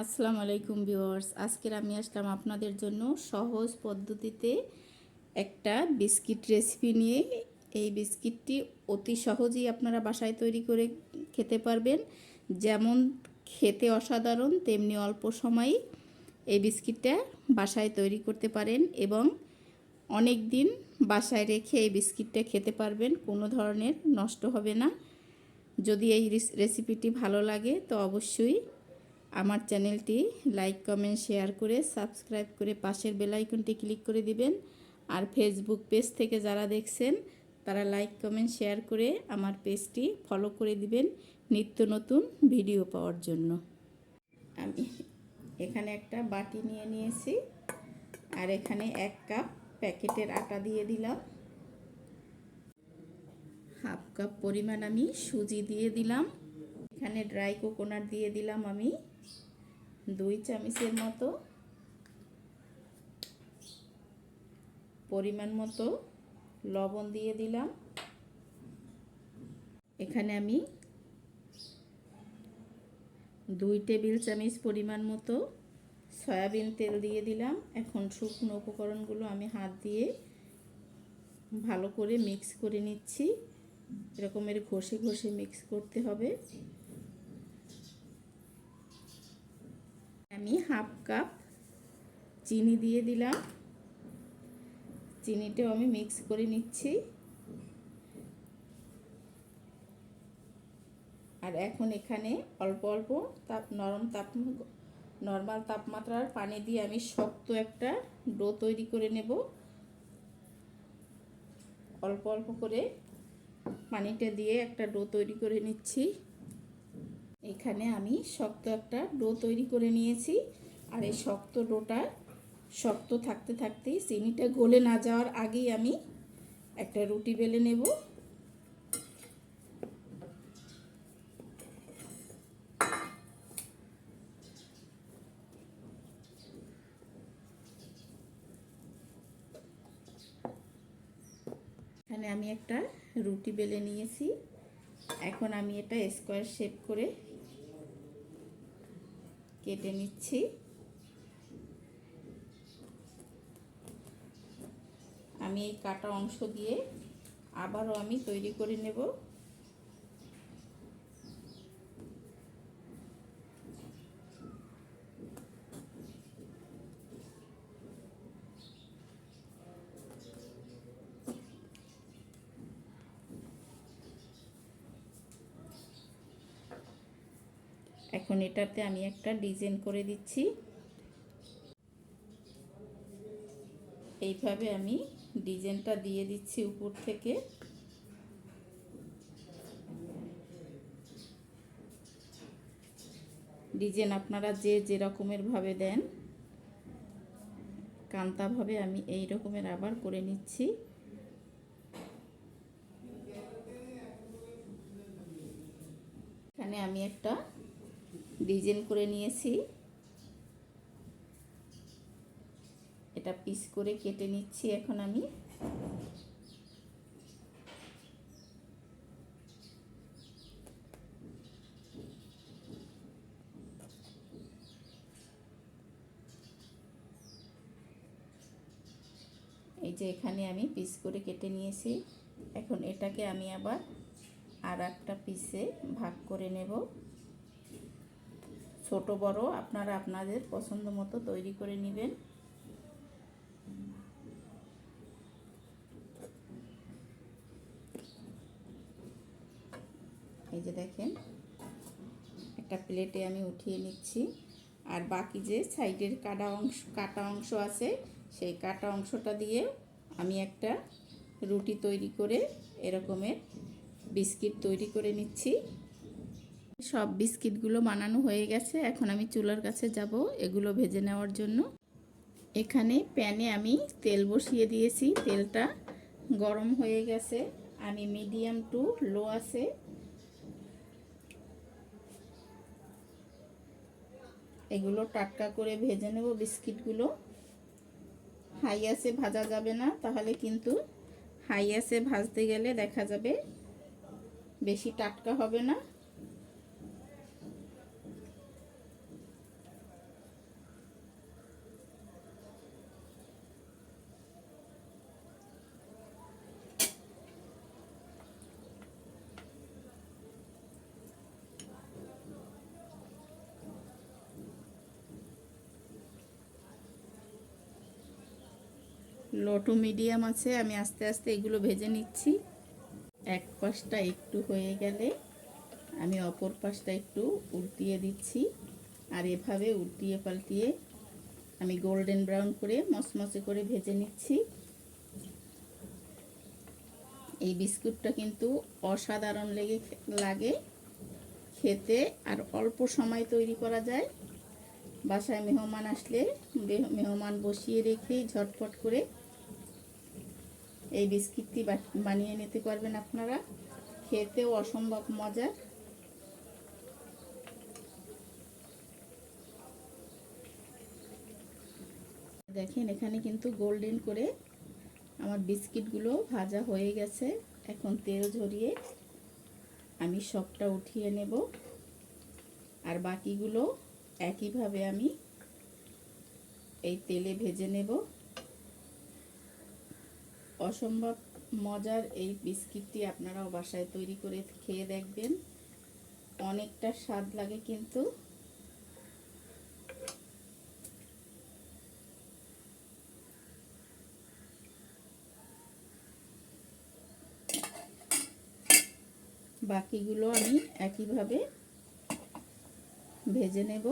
আসসালামু আলাইকুম ভিউয়ার্স। আজকের আমি আসলাম আপনাদের জন্য সহজ পদ্ধতিতে একটা বিস্কিট রেসিপি নিয়ে। এই বিস্কিটটি অতি সহজেই আপনারা বাসায় তৈরি করে খেতে পারবেন। যেমন খেতে অসাধারণ, তেমনি অল্প সময়েই এই বিস্কিটটা বাসায় তৈরি করতে পারেন এবং অনেক দিন বাসায় রেখে এই বিস্কিটটা খেতে পারবেন। কোনো ধরনের নষ্ট হবে না। যদি এই রেসিপিটি ভালো লাগে তো অবশ্যই আমার চ্যানেলটি লাইক, কমেন্ট, শেয়ার করে সাবস্ক্রাইব করে পাশের বেলাইকনটি ক্লিক করে দিবেন। আর ফেসবুক পেজ থেকে যারা দেখছেন, তারা লাইক, কমেন্ট, শেয়ার করে আমার পেজটি ফলো করে দিবেন নিত্য নতুন ভিডিও পাওয়ার জন্য। আমি এখানে একটা বাটি নিয়ে নিয়েছি আর এখানে এক কাপ প্যাকেটের আটা দিয়ে দিলাম। হাফ কাপ পরিমাণ আমি সুজি দিয়ে দিলাম। এখানে ড্রাই কোকোনাট দিয়ে দিলাম আমি দুই চামচের মতো পরিমাণ মতো লবণ দিয়ে দিলাম। এখানে আমি দুই টেবিল চামচ পরিমাণ মতো সয়াবিন তেল দিয়ে দিলাম। এখন শুকনো উপকরণগুলো আমি হাত দিয়ে ভালো করে মিক্স করে নিচ্ছি। এরকমের ঘষে ঘষে মিক্স করতে হবে। আমি হাফ কাপ চিনি দিয়ে দিলাম। চিনিটাও আমি মিক্স করে নিচ্ছি। আর এখন এখানে অল্প অল্প তাপ, নরম তাপ, নর্মাল তাপমাত্রার পানি দিয়ে আমি শক্ত একটা ডো তৈরি করে নেব। অল্প অল্প করে পানিটা দিয়ে একটা ডো তৈরি করে নিচ্ছি। এখানে আমি শক্ত একটা ডো তৈরি করে নিয়েছি। আর এই শক্ত ডোটা শক্ত থাকতে থাকতেই চিনিটা গলে না যাওয়ার আগেই আমি একটা রুটি বেলে নেব। এখানে আমি একটা রুটি বেলে নিয়েছি। এখন আমি এটা স্কোয়ার শেপ করে কেটে নিচ্ছি। আমি এই কাটা অংশ দিয়ে আবারও আমি তৈরি করে নেব। এখন এটাতে আমি একটা ডিজাইন করে দিচ্ছি। এইভাবে আমি ডিজাইনটা দিয়ে দিচ্ছি উপর থেকে। ডিজাইন আপনারা যে যে রকমের ভাবে দেন কান্তাভাবে আমি এই রকমের আবার করে নিচ্ছি। এখানে আমি একটা ডিজাইন করে নিয়েছি। এটা পিস করে কেটে নিচ্ছি এখন আমি। এই যে এখানে আমি পিস করে কেটে নিয়েছি। এখন এটাকে আমি আবার আর একটা পিসে ভাগ করে নেব। ছোট, বড় আপনারা আপনাদের পছন্দ মতো তৈরি করে নেবেন। এই যে দেখেন, একটা প্লেটে আমি উঠিয়ে নিচ্ছি। আর বাকি যে সাইডের কাটা অংশ কাটা অংশ আছে, সেই কাটা অংশটা দিয়ে আমি একটা রুটি তৈরি করে এরকমের বিস্কিট তৈরি করে নিচ্ছি। সব বিস্কিটগুলো বানানো হয়ে গেছে। এখন আমি চুলার কাছে যাব এগুলো ভেজে নেওয়ার জন্য। এখানে প্যানে আমি তেল বসিয়ে দিয়েছি। তেলটা গরম হয়ে গেছে। আমি মিডিয়াম টু লো আছে। এগুলো টাটকা করে ভেজে নেব বিস্কিটগুলো। হাই আছে ভাজা যাবে না, তাহলে কিন্তু হাই আছে ভাজতে গেলে দেখা যাবে বেশি টাটকা হবে না। লো টু মিডিয়াম আছে, আমি আস্তে আস্তে এগুলো ভেজে নিচ্ছি। এক পাশটা একটু হয়ে গেলে আমি অপর পাশটা একটু উল্টিয়ে দিচ্ছি। আর এভাবে উল্টিয়ে পাল্টিয়ে আমি গোল্ডেন ব্রাউন করে মচমচে করে ভেজে নিচ্ছি। এই বিস্কুটটা কিন্তু অসাধারণ লেগে লাগে খেতে, আর অল্প সময় তৈরি করা যায়। বাসায় মেহমান আসলে মেহমান বসিয়ে রেখেই ঝটপট করে এই বিস্কিটটি বানিয়ে নিতে পারবেন আপনারা। খেতেও অসম্ভব মজার। দেখেন, এখানে কিন্তু গোল্ডেন করে আমার বিস্কিটগুলো ভাজা হয়ে গেছে। এখন তেল ঝরিয়ে আমি সবটা উঠিয়ে নেব। আর বাকিগুলো একইভাবে আমি এই তেলে ভেজে নেব। অসম্ভব মজার এই বিস্কিটটি আপনারাও বাসায় তৈরি করে খেয়ে দেখবেন। অনেকটা স্বাদ লাগে কিন্তু। বাকিগুলো আমি একইভাবে ভেজে নেব।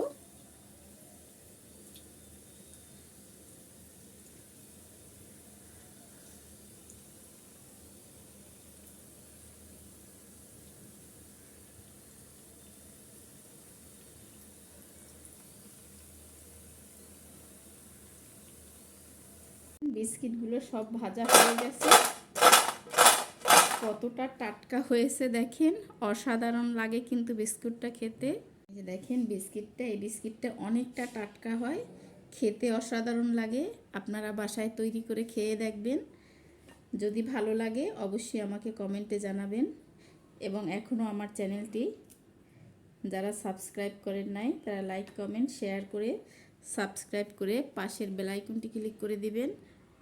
বিস্কিটগুলো সব ভাজা হয়ে গেছে। কতটা টাটকা হয়েছে দেখেন, অসাধারণ লাগে কিন্তু বিস্কুটটা খেতে। যে দেখেন বিস্কিটটা, এই বিস্কিটটা অনেকটা টাটকা হয়, খেতে অসাধারণ লাগে। আপনারা বাসায় তৈরি করে খেয়ে দেখবেন। যদি ভালো লাগে অবশ্যই আমাকে কমেন্টে জানাবেন। এবং এখনও আমার চ্যানেলটি যারা সাবস্ক্রাইব করেন নাই, তারা লাইক, কমেন্ট, শেয়ার করে সাবস্ক্রাইব করে পাশের বেলাইকনটি ক্লিক করে দিবেন।